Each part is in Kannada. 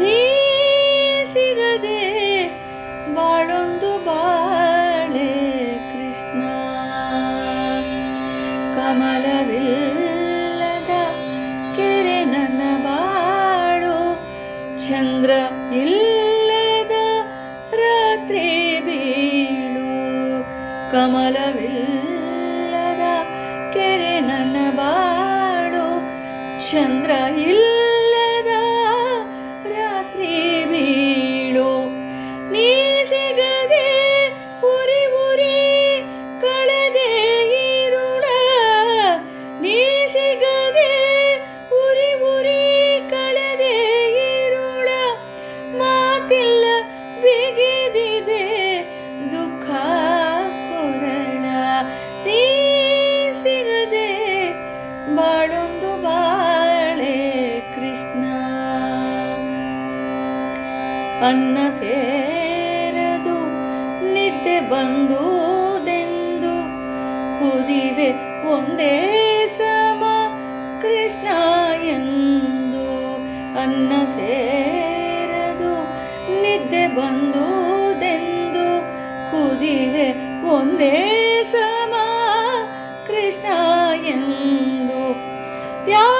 ನೀ ಬಾಳೊಂದು ಬಾಳೆ ಕೃಷ್ಣ. ಕಮಲವಿಲ್ಲದ ಕೆರೆ ನನ್ನ ಬಾಳು, ಚಂದ್ರ ಇಲ್ಲದ ರಾತ್ರಿ ಬೀಳು. ಕಮಲವಿಲ್ಲದ ಚಂದ್ರ ಇಲ್ಲದ ಅನ್ನ ಸೇರದು, ನಿದ್ದೆ ಬಂದುದೆಂದು ಕುದಿವೆ ಒಂದೇ ಸಮ ಕೃಷ್ಣ ಎಂದು. ಅನ್ನ ಸೇರದು, ನಿದ್ದೆ ಬಂದುದೆಂದು ಕುದಿವೆ ಒಂದೇ ಸಮ ಕೃಷ್ಣ ಎಂದು. ಯಾರು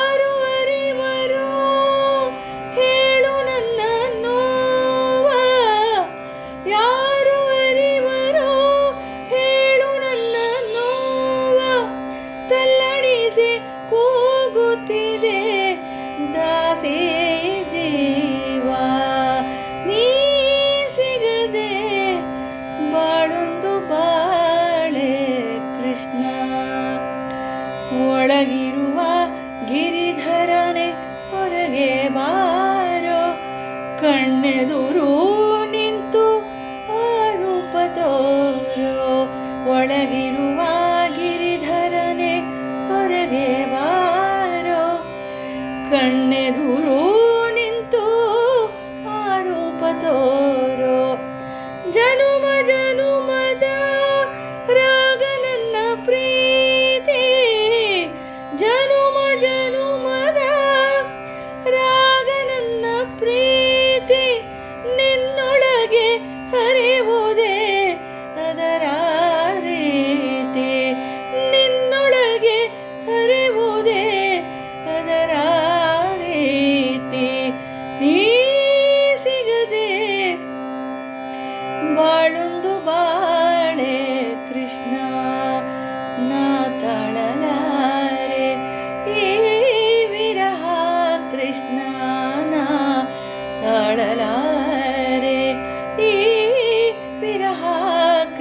ಕಣ್ಣೆದುರು ನಿಂತು ಆರೂಪ ತೋರೋ. ಒಳಗಿರುವ ಗಿರಿಧರನೆ ಹೊರಗೆ ಬಾರೋ. ಕಣ್ಣೆದುರು ನಿಂತು ಆರೂಪ ತೋರೋ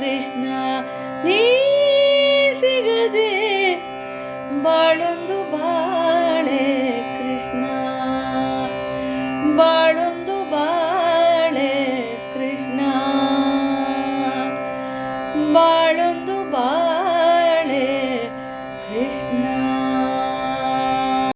कृष्ण